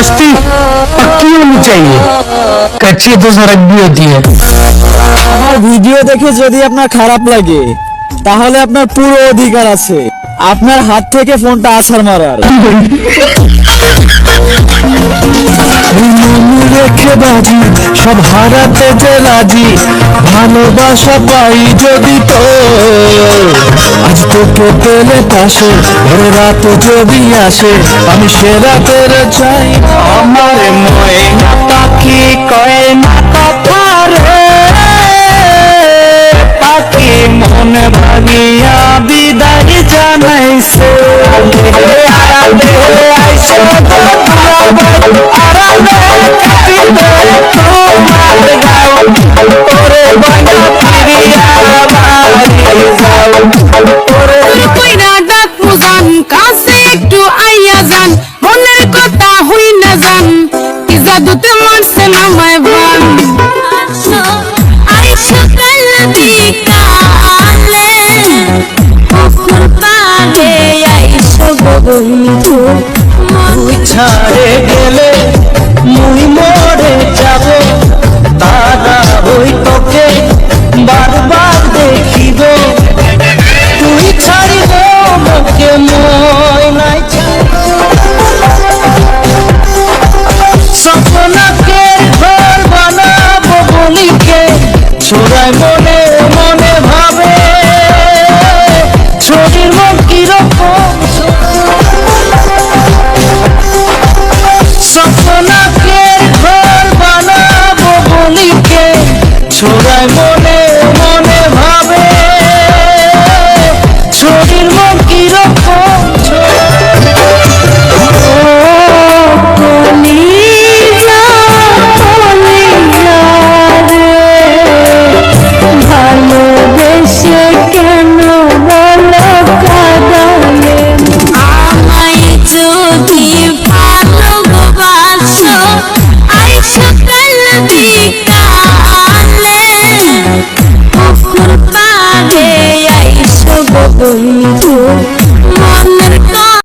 दोस्ती पक्की होनी चाहिए कच्ची तो सड़क भी होती है আমার ভিডিও দেখে যদি আপনার খারাপ লাগে তাহলে আপনার পুরো অধিকার আছে আপনার হাত থেকে ফোনটা আছাড় মারার রেখে বাজি সব হারাতে যে রাজি ভালোবাসা পাই যদি তো আজ তোকে পেলে পাশে ভোরে রাত যদি আসে, আমি সে রাতের চাই। আমার ময়না পাখি কয় না কথা রে। পাখি মন ভাঙিয়া বিদায় জানাইছে। আরামে আইসো কাটিবে তোমার গাও, ওরে বনা জাদুতে মারছে না মায় বান আইসো কাল কালে অকুর পাগে আইসো গো বন্ধু ছাড় বলিকে ছোড়ায় মনে 嗯